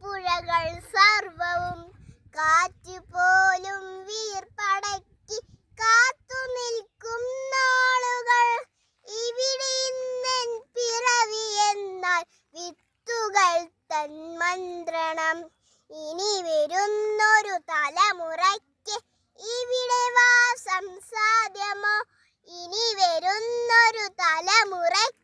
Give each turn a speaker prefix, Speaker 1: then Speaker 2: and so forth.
Speaker 1: പുഴകൾ സർവവും കാറ്റ് പോലും വീർപ്പടക്കി കാത്തു നിൽക്കും നാളുകൾ. ഇവിടെ ഇന്നൻ പിറവി എന്നാൽ വിത്തുകൾ തൻ മന്ത്രണം. ഇനി വരുന്നൊരു തലമുറയ്ക്ക് ഇവിടെ വാസം സാധ്യമോ? ഇനി വരുന്നൊരു തലമുറയ്ക്ക്